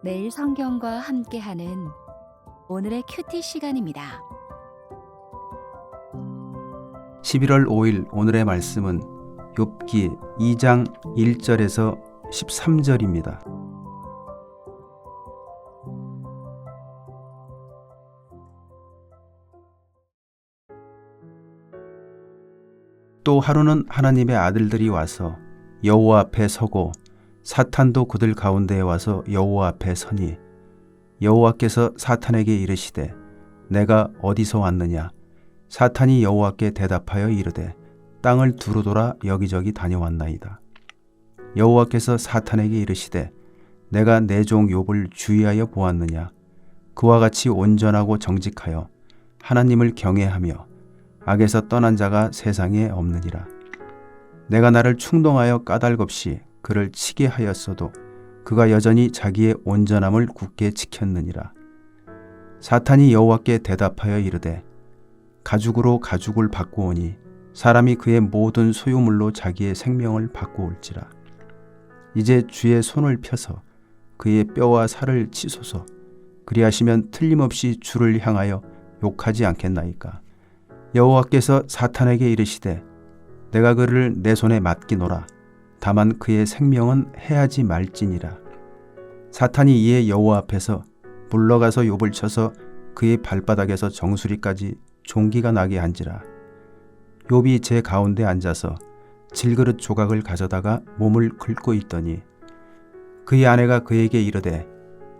매일 성경과 함께하는 오늘의 큐티 시간입니다. 11월 5일 오늘의 말씀은 욥기 2장 1절에서 13절입니다. 또 하루는 하나님의 아들들이 와서 여호와 앞에 서고 사탄도 그들 가운데에 와서 여호와 앞에 서니 여호와께서 사탄에게 이르시되 내가 어디서 왔느냐 사탄이 여호와께 대답하여 이르되 땅을 두루 돌아 여기저기 다녀왔나이다. 여호와께서 사탄에게 이르시되 내가 내 종 욥을 주의하여 보았느냐 그와 같이 온전하고 정직하여 하나님을 경외하며 악에서 떠난 자가 세상에 없느니라. 내가 나를 충동하여 까닭 없이 그를 치게 하였어도 그가 여전히 자기의 온전함을 굳게 지켰느니라. 사탄이 여호와께 대답하여 이르되 가죽으로 가죽을 바꾸오니 사람이 그의 모든 소유물로 자기의 생명을 바꾸올지라. 이제 주의 손을 펴서 그의 뼈와 살을 치소서. 그리하시면 틀림없이 주를 향하여 욕하지 않겠나이까. 여호와께서 사탄에게 이르시되 내가 그를 내 손에 맡기노라. 다만 그의 생명은 해하지 말지니라. 사탄이 이에 여호와 앞에서 물러가서 욥을 쳐서 그의 발바닥에서 정수리까지 종기가 나게 한지라. 욥이 제 가운데 앉아서 질그릇 조각을 가져다가 몸을 긁고 있더니 그의 아내가 그에게 이르되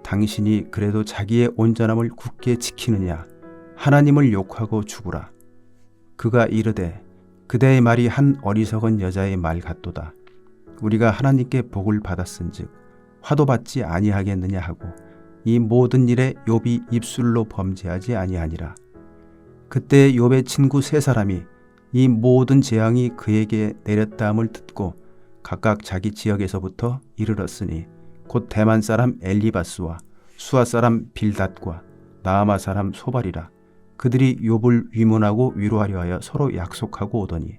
당신이 그래도 자기의 온전함을 굳게 지키느냐 하나님을 욕하고 죽으라. 그가 이르되 그대의 말이 한 어리석은 여자의 말 같도다. 우리가 하나님께 복을 받았은즉 화도 받지 아니하겠느냐 하고 이 모든 일에 욥이 입술로 범죄하지 아니하니라. 그때 욥의 친구 세 사람이 이 모든 재앙이 그에게 내렸다함을 듣고 각각 자기 지역에서부터 이르렀으니 곧 대만 사람 엘리바스와 수아 사람 빌닷과 나아마 사람 소발이라 그들이 욥을 위문하고 위로하려 하여 서로 약속하고 오더니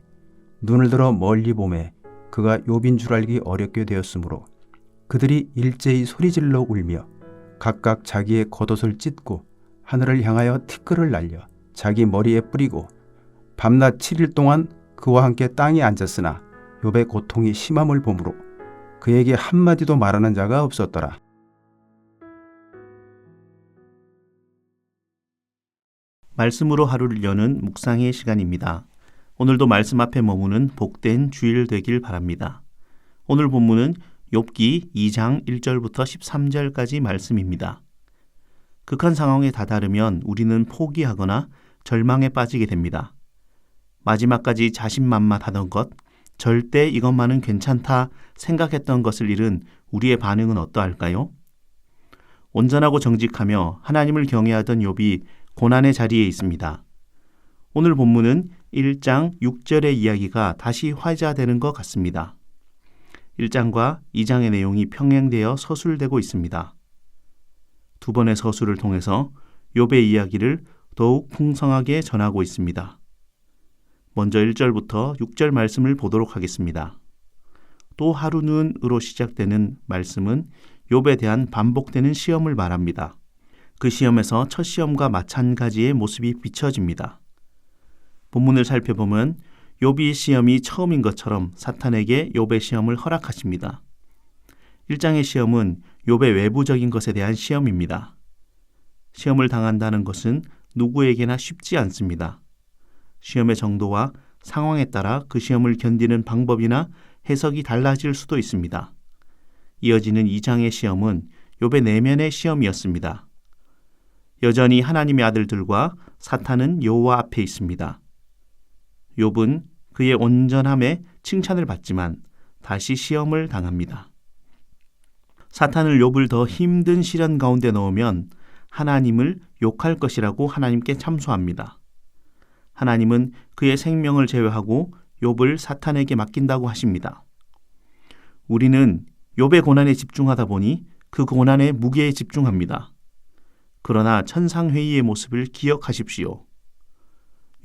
눈을 들어 멀리 보매 그가 욥인 줄 알기 어렵게 되었으므로 그들이 일제히 소리질러 울며 각각 자기의 겉옷을 찢고 하늘을 향하여 티끌을 날려 자기 머리에 뿌리고 밤낮 7일 동안 그와 함께 땅에 앉았으나 욥의 고통이 심함을 보므로 그에게 한마디도 말하는 자가 없었더라. 말씀으로 하루를 여는 묵상의 시간입니다. 오늘도 말씀 앞에 머무는 복된 주일 되길 바랍니다. 오늘 본문은 욥기 2장 1절부터 13절까지 말씀입니다. 극한 상황에 다다르면 우리는 포기하거나 절망에 빠지게 됩니다. 마지막까지 자신만만하던 것, 절대 이것만은 괜찮다 생각했던 것을 잃은 우리의 반응은 어떠할까요? 온전하고 정직하며 하나님을 경외하던 욥이 고난의 자리에 있습니다. 오늘 본문은 1장 6절의 이야기가 다시 화자되는 것 같습니다. 1장과 2장의 내용이 평행되어 서술되고 있습니다. 두 번의 서술을 통해서 욥의 이야기를 더욱 풍성하게 전하고 있습니다. 먼저 1절부터 6절 말씀을 보도록 하겠습니다. 또 하루는으로 시작되는 말씀은 욥에 대한 반복되는 시험을 말합니다. 그 시험에서 첫 시험과 마찬가지의 모습이 비춰집니다. 본문을 살펴보면 욥이 시험이 처음인 것처럼 사탄에게 욥의 시험을 허락하십니다. 1장의 시험은 욥의 외부적인 것에 대한 시험입니다. 시험을 당한다는 것은 누구에게나 쉽지 않습니다. 시험의 정도와 상황에 따라 그 시험을 견디는 방법이나 해석이 달라질 수도 있습니다. 이어지는 2장의 시험은 욥의 내면의 시험이었습니다. 여전히 하나님의 아들들과 사탄은 여호와 앞에 있습니다. 욥은 그의 온전함에 칭찬을 받지만 다시 시험을 당합니다. 사탄을 욥을 더 힘든 시련 가운데 넣으면 하나님을 욕할 것이라고 하나님께 참소합니다. 하나님은 그의 생명을 제외하고 욥을 사탄에게 맡긴다고 하십니다. 우리는 욥의 고난에 집중하다 보니 그 고난의 무게에 집중합니다. 그러나 천상회의의 모습을 기억하십시오.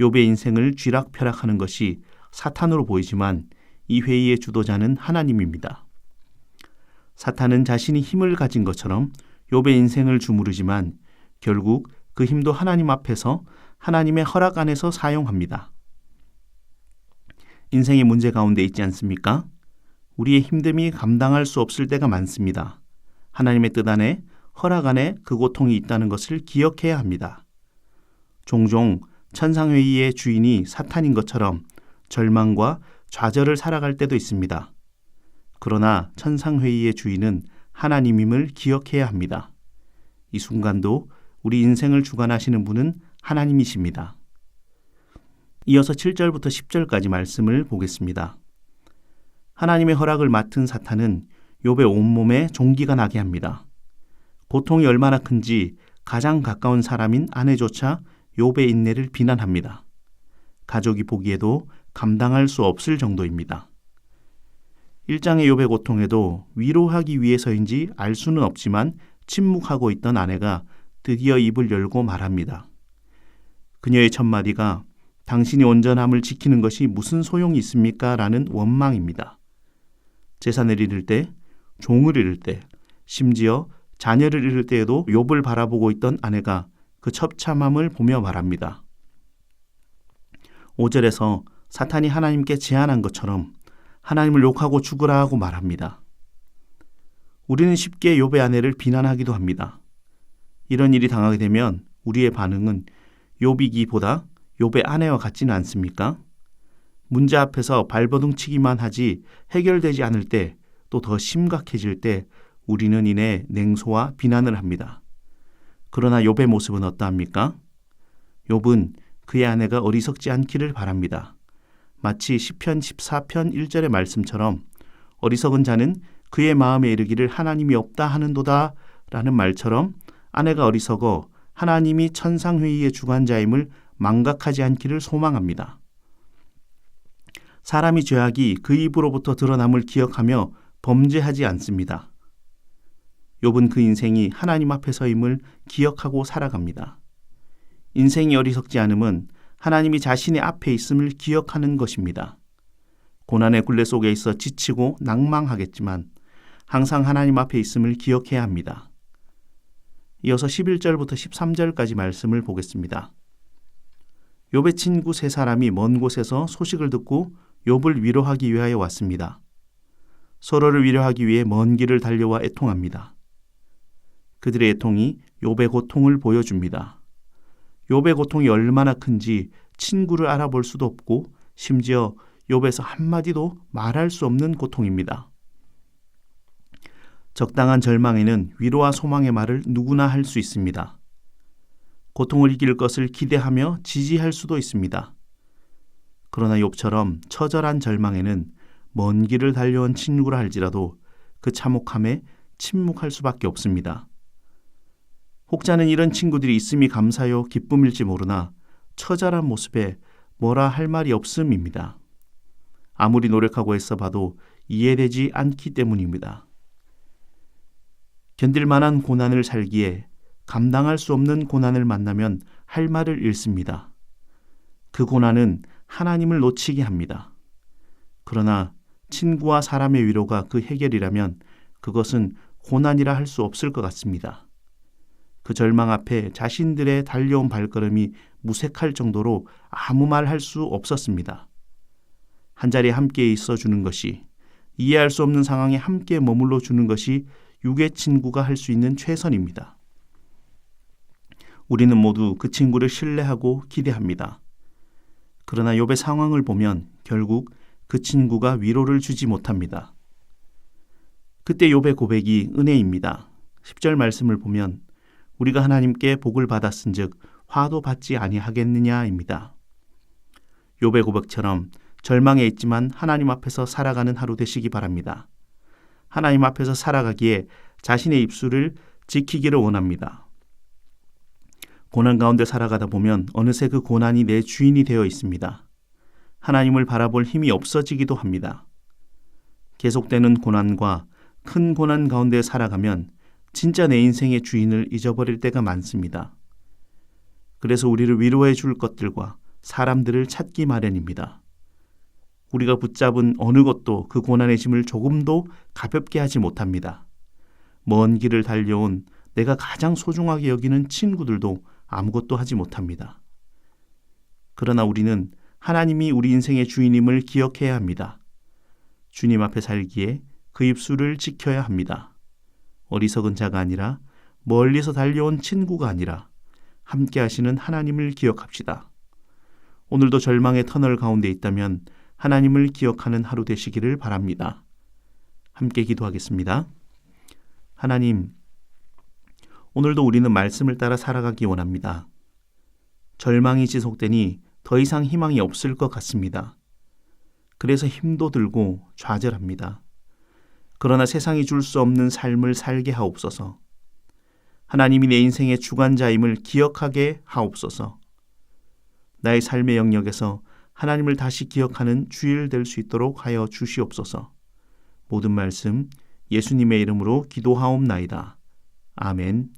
욥의 인생을 쥐락펴락하는 것이 사탄으로 보이지만 이 회의의 주도자는 하나님입니다. 사탄은 자신이 힘을 가진 것처럼 욥의 인생을 주무르지만 결국 그 힘도 하나님 앞에서 하나님의 허락 안에서 사용합니다. 인생의 문제 가운데 있지 않습니까? 우리의 힘듦이 감당할 수 없을 때가 많습니다. 하나님의 뜻 안에 허락 안에 그 고통이 있다는 것을 기억해야 합니다. 종종 천상회의의 주인이 사탄인 것처럼 절망과 좌절을 살아갈 때도 있습니다. 그러나 천상회의의 주인은 하나님임을 기억해야 합니다. 이 순간도 우리 인생을 주관하시는 분은 하나님이십니다. 이어서 7절부터 10절까지 말씀을 보겠습니다. 하나님의 허락을 맡은 사탄은 욥의 온몸에 종기가 나게 합니다. 고통이 얼마나 큰지 가장 가까운 사람인 아내조차 욥의 인내를 비난합니다. 가족이 보기에도 감당할 수 없을 정도입니다. 1장의 욥의 고통에도 위로하기 위해서인지 알 수는 없지만 침묵하고 있던 아내가 드디어 입을 열고 말합니다. 그녀의 첫 마디가 당신이 온전함을 지키는 것이 무슨 소용이 있습니까? 라는 원망입니다. 재산을 잃을 때, 종을 잃을 때, 심지어 자녀를 잃을 때에도 욥을 바라보고 있던 아내가 그 첩참함을 보며 말합니다. 5절에서 사탄이 하나님께 제안한 것처럼 하나님을 욕하고 죽으라 하고 말합니다. 우리는 쉽게 욥의 아내를 비난하기도 합니다. 이런 일이 당하게 되면 우리의 반응은 욥이기보다 욥의 아내와 같지는 않습니까? 문제 앞에서 발버둥 치기만 하지 해결되지 않을 때 또 더 심각해질 때 우리는 이내 냉소와 비난을 합니다. 그러나 욥의 모습은 어떠합니까? 욥은 그의 아내가 어리석지 않기를 바랍니다. 마치 시편 14편 1절의 말씀처럼 어리석은 자는 그의 마음에 이르기를 하나님이 없다 하는도다 라는 말처럼 아내가 어리석어 하나님이 천상회의의 주관자임을 망각하지 않기를 소망합니다. 사람이 죄악이 그 입으로부터 드러남을 기억하며 범죄하지 않습니다. 욥은 그 인생이 하나님 앞에서임을 기억하고 살아갑니다. 인생이 어리석지 않음은 하나님이 자신의 앞에 있음을 기억하는 것입니다. 고난의 굴레 속에 있어 지치고 낭망하겠지만 항상 하나님 앞에 있음을 기억해야 합니다. 이어서 11절부터 13절까지 말씀을 보겠습니다. 욥의 친구 세 사람이 먼 곳에서 소식을 듣고 욥을 위로하기 위하여 왔습니다. 서로를 위로하기 위해 먼 길을 달려와 애통합니다. 그들의 애통이 욥의 고통을 보여줍니다. 욥의 고통이 얼마나 큰지 친구를 알아볼 수도 없고 심지어 욥에서 한마디도 말할 수 없는 고통입니다. 적당한 절망에는 위로와 소망의 말을 누구나 할 수 있습니다. 고통을 이길 것을 기대하며 지지할 수도 있습니다. 그러나 욥처럼 처절한 절망에는 먼 길을 달려온 친구라 할지라도 그 참혹함에 침묵할 수밖에 없습니다. 혹자는 이런 친구들이 있음이 감사요 기쁨일지 모르나 처절한 모습에 뭐라 할 말이 없음입니다. 아무리 노력하고 애써 봐도 이해되지 않기 때문입니다. 견딜 만한 고난을 살기에 감당할 수 없는 고난을 만나면 할 말을 잃습니다. 그 고난은 하나님을 놓치게 합니다. 그러나 친구와 사람의 위로가 그 해결이라면 그것은 고난이라 할 수 없을 것 같습니다. 그 절망 앞에 자신들의 달려온 발걸음이 무색할 정도로 아무 말 할 수 없었습니다. 한 자리에 함께 있어 주는 것이 이해할 수 없는 상황에 함께 머물러 주는 것이 육의 친구가 할 수 있는 최선입니다. 우리는 모두 그 친구를 신뢰하고 기대합니다. 그러나 욥의 상황을 보면 결국 그 친구가 위로를 주지 못합니다. 그때 욥의 고백이 은혜입니다. 10절 말씀을 보면 우리가 하나님께 복을 받았은즉 화도 받지 아니하겠느냐입니다. 욥의 고백처럼 절망에 있지만 하나님 앞에서 살아가는 하루 되시기 바랍니다. 하나님 앞에서 살아가기에 자신의 입술을 지키기를 원합니다. 고난 가운데 살아가다 보면 어느새 그 고난이 내 주인이 되어 있습니다. 하나님을 바라볼 힘이 없어지기도 합니다. 계속되는 고난과 큰 고난 가운데 살아가면 진짜 내 인생의 주인을 잊어버릴 때가 많습니다. 그래서 우리를 위로해 줄 것들과 사람들을 찾기 마련입니다. 우리가 붙잡은 어느 것도 그 고난의 짐을 조금도 가볍게 하지 못합니다. 먼 길을 달려온 내가 가장 소중하게 여기는 친구들도 아무것도 하지 못합니다. 그러나 우리는 하나님이 우리 인생의 주인임을 기억해야 합니다. 주님 앞에 살기에 그 입술을 지켜야 합니다. 어리석은 자가 아니라 멀리서 달려온 친구가 아니라 함께 하시는 하나님을 기억합시다. 오늘도 절망의 터널 가운데 있다면 하나님을 기억하는 하루 되시기를 바랍니다. 함께 기도하겠습니다. 하나님, 오늘도 우리는 말씀을 따라 살아가기 원합니다. 절망이 지속되니 더 이상 희망이 없을 것 같습니다. 그래서 힘도 들고 좌절합니다. 그러나 세상이 줄 수 없는 삶을 살게 하옵소서. 하나님이 내 인생의 주관자임을 기억하게 하옵소서. 나의 삶의 영역에서 하나님을 다시 기억하는 주일 될 수 있도록 하여 주시옵소서. 모든 말씀 예수님의 이름으로 기도하옵나이다. 아멘.